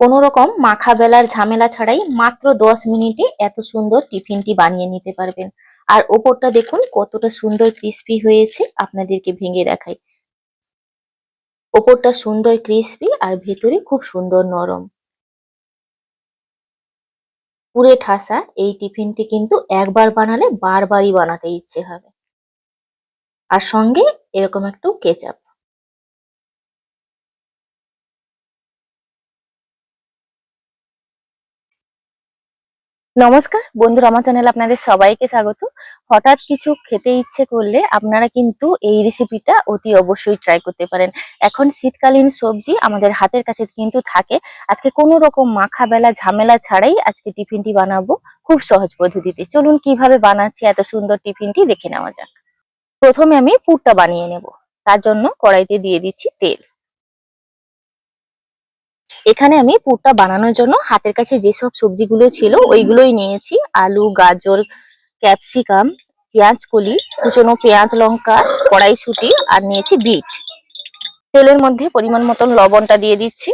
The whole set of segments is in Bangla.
কোনো রকম মাখা বেলার ঝামেলা ছাড়াই মাত্র দশ মিনিটে এত সুন্দর টিফিনটি বানিয়ে নিতে পারবেন। আর ওপরটা দেখুন কতটা সুন্দর ক্রিস্পি হয়েছে, আপনাদেরকে ভেঙে দেখাই। ওপরটা সুন্দর ক্রিস্পি আর ভেতরে খুব সুন্দর নরম। পুরে ঠাসা এই টিফিনটি কিন্তু একবার বানালে বারবারই বানাতে ইচ্ছে হবে। আর সঙ্গে এরকম একটু কেচাপ। নমস্কার বন্ধুরা আমার চ্যানেলে আপনাদের সবাইকে স্বাগত। হঠাৎ কিছু খেতে ইচ্ছে করলে আপনারা কিন্তু এই রেসিপিটা অতি অবশ্যই ট্রাই করতে পারেন। এখন শীতকালীন সবজি আমাদের হাতের কাছে কিন্তু থাকে। আজকে কোনো রকম মাখা বেলা ঝামেলা ছাড়াই আজকে টিফিনটি বানাবো খুব সহজ পদ্ধতিতে। চলুন কীভাবে বানাচ্ছি, এত সুন্দর টিফিনটি দেখে নেওয়া যাক। প্রথমে আমি পুরটা বানিয়ে নেব। তার জন্য কড়াইতে দিয়ে দিচ্ছি তেল। এখানে আমি পুরটা বানানোর জন্য হাতের কাছে যেসব সবজিগুলো ছিল ওইগুলোই নিয়েছি। আলু, গাজর, ক্যাপসিকাম, পেঁয়াজ কলি, কুচনো পেঁয়াজ, লঙ্কা, কড়াইশুটি আর নিয়েছি বিট। তেলের মধ্যে পরিমাণ মতন লবণটা দিয়ে দিচ্ছি।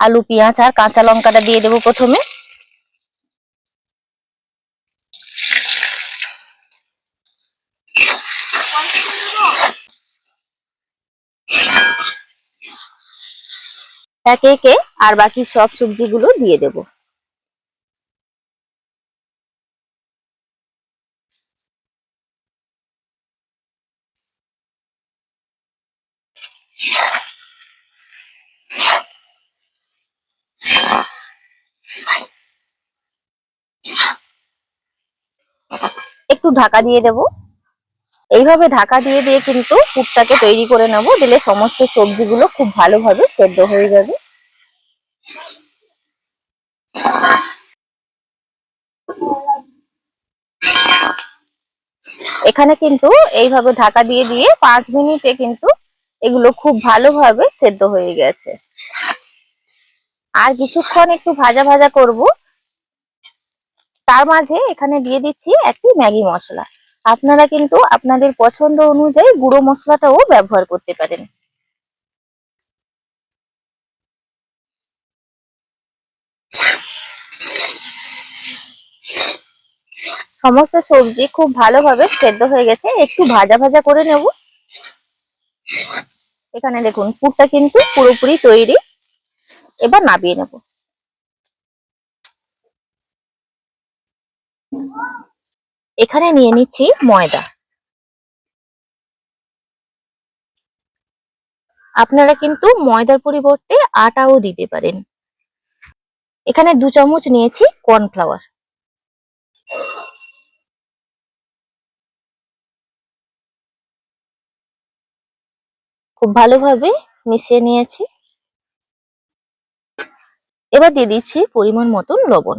আলু, পেঁয়াজ আর কাঁচা লঙ্কাটা দিয়ে দেবো প্রথমে। একে একে আর বাকি সব সবজিগুলো দিয়ে দেব। একটু ঢাকা দিয়ে দেব। এইভাবে ঢাকা দিয়ে দিয়ে কিন্তু পুরটাকে তৈরি করে নেব, দিলে সমস্ত সবজিগুলো খুব ভালোভাবে সেদ্ধ হয়ে যাবে। এখানে কিন্তু এইভাবে ঢাকা দিয়ে দিয়ে পাঁচ মিনিটে কিন্তু এগুলো খুব ভালোভাবে সেদ্ধ হয়ে গেছে। আর কিছুক্ষণ একটু ভাজা ভাজা করব, তার মাঝে এখানে দিয়ে দিচ্ছি একটি ম্যাগি মশলা। আপনারা কিন্তু আপনাদের পছন্দ অনুযায়ী গুঁড়ো মশলাটাও ব্যবহার করতে পারেন। সমস্ত সবজি খুব ভালোভাবে সেদ্ধ হয়ে গেছে। একটু ভাজা ভাজা করে নেব। এখানে দেখুন, পুরটা কিন্তু পুরোপুরি তৈরি। এবার নাবিয়ে নেব। এখানে নিয়ে নিচ্ছি ময়দা। আপনারা কিন্তু ময়দার পরিবর্তে আটাও দিতে পারেন। এখানে দু চামচ নিয়েছি কর্নফ্লাওয়ার। খুব ভালোভাবে মিশিয়ে নিয়েছি। এবার দিয়ে দিচ্ছি পরিমাণ মতন লবণ।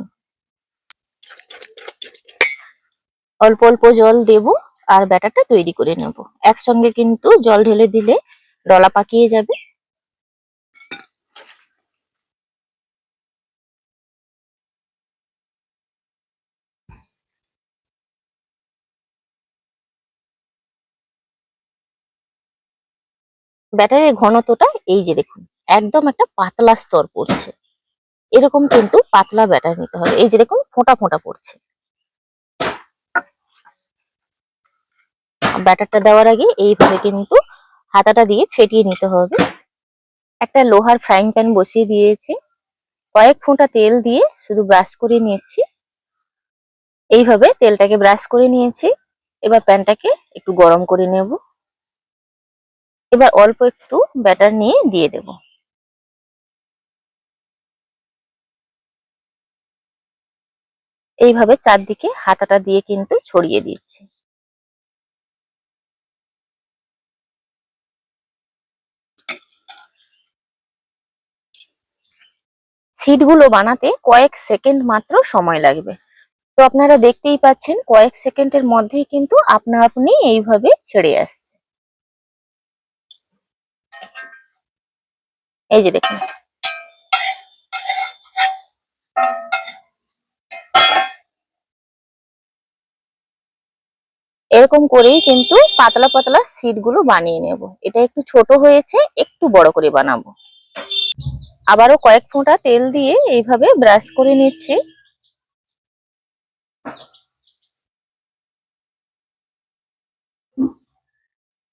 অল্প অল্প জল দেব আর ব্যাটারটা তৈরি করে নেব। একসঙ্গে কিন্তু জল ঢেলে দিলে ডলা পাকিয়ে যাবে। ব্যাটারের ঘনত্বটা এই যে দেখুন, একদম একটা পাতলা স্তর পড়ছে। এরকম কিন্তু পাতলা ব্যাটার নিতে হবে। এই যে দেখুন, ফোঁটা ফোঁটা পড়ছে। ব্যাটারটা দেওয়ার আগে এইভাবে কিন্তু হাতাটা দিয়ে ফেটিয়ে নিতে হবে। একটা লোহার ফ্রাইং প্যান বসিয়ে দিয়েছি। কয়েক ফোঁটা তেল দিয়ে শুধু ব্রাশ করে নিয়েছি। এইভাবে তেলটাকে ব্রাশ করে নিয়েছি। এবার প্যানটাকে একটু গরম করে নেব। এবার অল্প একটু ব্যাটার নিয়ে দিয়ে দেব। এইভাবে চারদিকে হাতাটা দিয়ে কিন্তু ছড়িয়ে দিচ্ছি। সিটগুলো বানাতে কয়েক সেকেন্ড মাত্র সময় লাগবে। তো আপনারা দেখতেই পাচ্ছেন, কয়েক সেকেন্ডের মধ্যেই কিন্তু আপনা আপনি এইভাবে ছেড়ে আসছে। এই যে দেখুন। এরকম করেই কিন্তু পাতলা পাতলা সিটগুলো বানিয়ে নেব। এটা একটু ছোট হয়েছে, একটু বড় করে বানাবো। আবারও কয়েক ফোঁটা তেল দিয়ে এইভাবে ব্রাশ করে নিচ্ছি।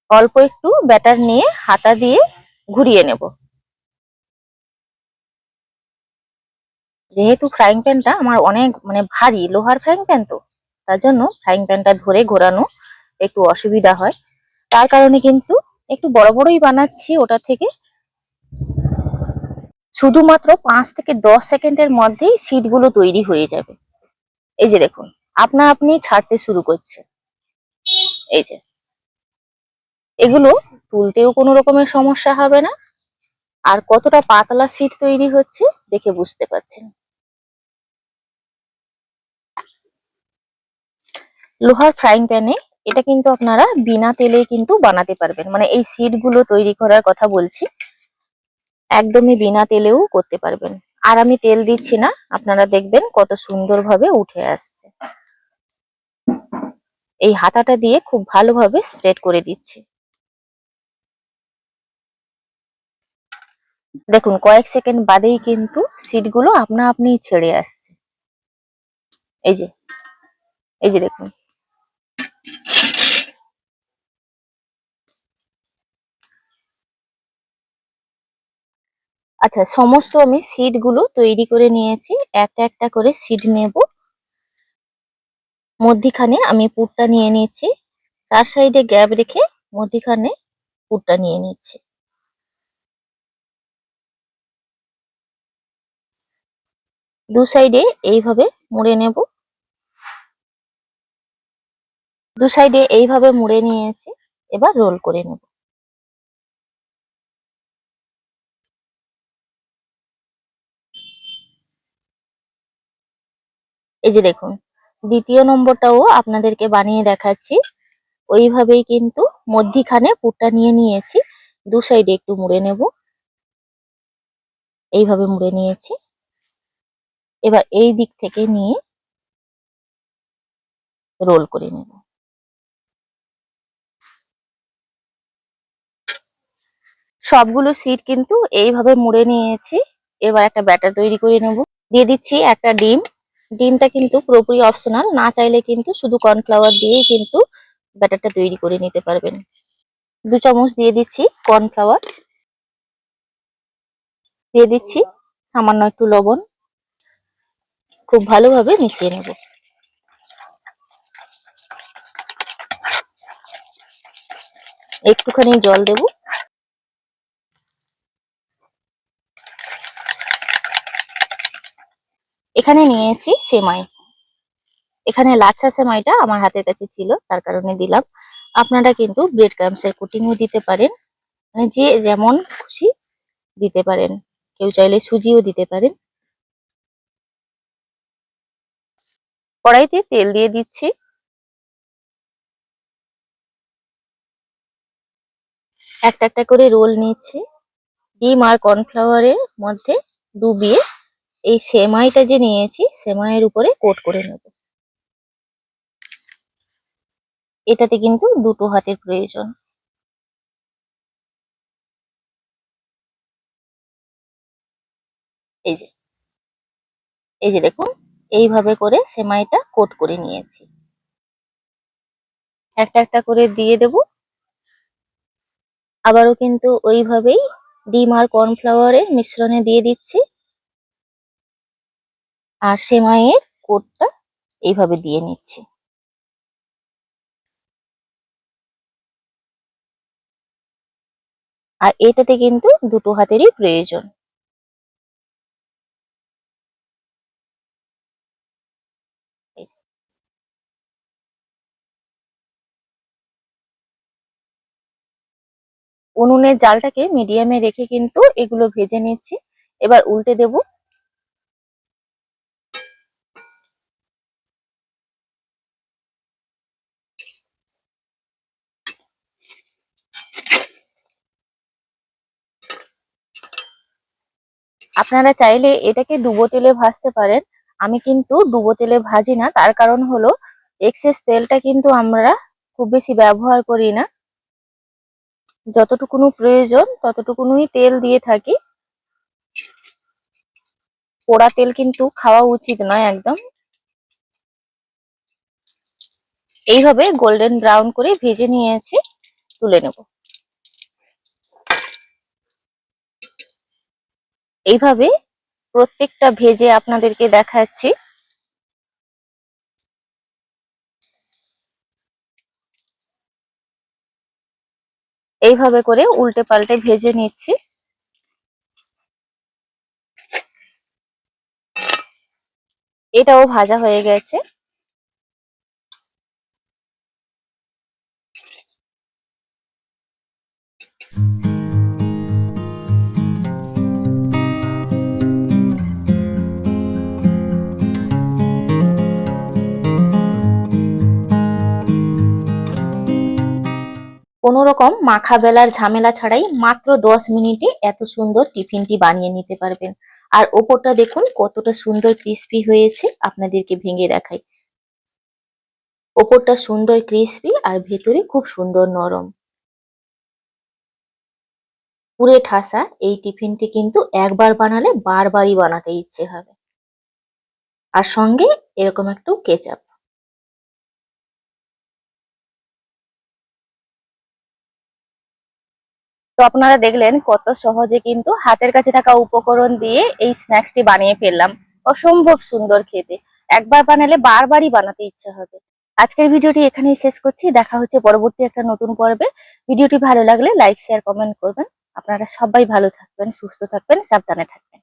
অল্প একটু ব্যাটার নিয়ে হাতা দিয়ে ঘুরিয়ে নেব। যেহেতু ফ্রাইং প্যানটা আমার অনেক মানে ভারী, লোহার ফ্রাইং প্যান তো, তার জন্য ফ্রাইং প্যানটা ধরে ঘোরানো একটু অসুবিধা হয়। তার কারণে কিন্তু একটু বড় বড়ই বানাচ্ছি ওটা থেকে। শুধুমাত্র পাঁচ থেকে দশ সেকেন্ডের মধ্যেই সিটগুলো তৈরি হয়ে যাবে। এই যে দেখুন, আপনা আপনি ছাড়তে শুরু করছে। এই যে। এগুলো তুলতেও কোনো রকমের সমস্যা হবে না। আর কতটা পাতলা সিট তৈরি হচ্ছে দেখে বুঝতে পারছেন। লোহার ফ্রাইং প্যানে এটা কিন্তু আপনারা বিনা তেলে কিন্তু বানাতে পারবেন। মানে এই সিটগুলো তৈরি করার কথা বলছি। একদমই বিনা তেলেও করতে পারবেন। আর আমি তেল দিচ্ছি না, আপনারা দেখবেন কত সুন্দরভাবে উঠে আসছে। এই হাতাটা দিয়ে খুব ভালোভাবে স্প্রেড করে দিচ্ছি। দেখুন, কয়েক সেকেন্ড বাদেই কিন্তু সিটগুলো আপনা আপনি ছেড়ে আসছে। এই যে এই যে দেখুন। আচ্ছা সমস্ত আমি সিটগুলো তৈরি করে নিয়েছি। একটা একটা করে সিট নেব। মধ্যিখানে আমি পুরটা নিয়ে নিয়েছি। চার সাইডে গ্যাপ রেখে মধ্যিখানে পুরটা নিয়ে নিচ্ছি। দু সাইডে এইভাবে মুড়ে নেব। দু সাইডে এইভাবে মুড়ে নিয়েছি। এবার রোল করে নেব। এই যে দেখুন, দ্বিতীয় নম্বরটাও আপনাদেরকে বানিয়ে দেখাচ্ছি। ওইভাবেই কিন্তু মধ্যিখানে পুরটা নিয়ে নিয়েছি। দু সাইডে একটু মুড়ে নেব। এইভাবে মুড়ে নিয়েছি। এবার এই দিক থেকে নিয়ে রোল করে নেব। সবগুলো সিট কিন্তু এইভাবে মুড়ে নিয়েছি। এবার একটা ব্যাটার তৈরি করে নেব। দিয়ে দিচ্ছি একটা ডিম। ডিমটা কিন্তু পুরোপুরি অপশনাল না চাইলে কিন্তু শুধু কর্নফ্লাওয়ার দিয়েই কিন্তু ব্যাটারটা তৈরি করে নিতে পারবেন। দু চামচ দিয়ে দিচ্ছি কর্নফ্লাওয়ার দিয়ে দিচ্ছি সামান্য একটু লবণ। খুব ভালোভাবে মিশিয়ে নেব। একটুখানি জল দেব। এখানে নিয়েছি সেমাই। এখানে লাচ্ছা সেমাইটা আমার হাতের কাছে ছিল, তার কারণে দিলাম। আপনারা কিন্তু ব্রেড ক্রামসের কুটিংও দিতে পারেন। মানে যে যেমন খুশি দিতে পারেন। কেউ চাইলে সুজিও দিতে পারেন। কড়াইতে তেল দিয়ে দিচ্ছি। একটা একটা করে রোল নিচ্ছি। ডিম আর কর্নফ্লাওয়ারের মধ্যে ডুবিয়ে এই সেমাইটা যে নিয়েছি, সেমাইয়ের উপরে কোট করে নেব। এটাতে কিন্তু দুটো হাতের প্রয়োজন। এই যে এই যে দেখুন, এইভাবে করে সেমাইটা কোট করে নিয়েছি। একটা একটা করে দিয়ে দেব। আবারও কিন্তু ওইভাবেই ডিম আর কর্নফ্লাওয়ারের মিশ্রণে দিয়ে দিচ্ছি। আর সেমাইয়ের কোটটা এইভাবে দিয়ে নিচ্ছি। আর এটাতে কিন্তু দুটো হাতেরই প্রয়োজন। উনুনের জালটাকে মিডিয়ামে রেখে কিন্তু এগুলো ভেজে নিচ্ছি। এবার উল্টে দেব আপনারা চাইলে এটাকে ডুবো তেলে ভাজতে পারেন। আমি কিন্তু ডুবো তেলে ভাজি না, তার কারণ হলো এক্সেস তেলটা কিন্তু আমরা খুব বেশি ব্যবহার করি না। যতটুকুনো প্রয়োজন ততটুকুনই তেল দিয়ে থাকি। পোড়া তেল কিন্তু খাওয়া উচিত নয় একদম। এইভাবে গোল্ডেন ব্রাউন করে ভেজে নিয়েছি, তুলে নেব। এইভাবে প্রত্যেকটা ভেজে আপনাদেরকে দেখাচ্ছি। এইভাবে করে উল্টে পাল্টে ভেজে নিচ্ছি। এটাও ভাজা হয়ে গেছে। কোনো রকম মাখা বেলার ঝামেলা ছাড়াই মাত্র দশ মিনিটে এত সুন্দর টিফিনটি বানিয়ে নিতে পারবেন। আর ওপরটা দেখুন, কতটা সুন্দর ক্রিস্পি হয়েছে আপনাদেরকে ভেঙে দেখাই। ওপরটা সুন্দর ক্রিস্পি আর ভেতরে খুব সুন্দর নরম। পুরে ঠাসা এই টিফিনটি কিন্তু একবার বানালে বারবারই বানাতে ইচ্ছে হবে। আর সঙ্গে এরকম একটু কেচাপ। তো আপনারা দেখলেন কত সহজে কিন্তু হাতের কাছে থাকা উপকরণ দিয়ে এই স্ন্যাক্সটি বানিয়ে ফেললাম। অসম্ভব সুন্দর খেতে। একবার বানালে বারবারই বানাতে ইচ্ছা হবে। আজকের ভিডিওটি এখানেই শেষ করছি। দেখা হচ্ছে পরবর্তী একটা নতুন পর্বে। ভিডিওটি ভালো লাগলে লাইক, শেয়ার, কমেন্ট করবেন। আপনারা সবাই ভালো থাকবেন, সুস্থ থাকবেন, সাবধানে থাকবেন।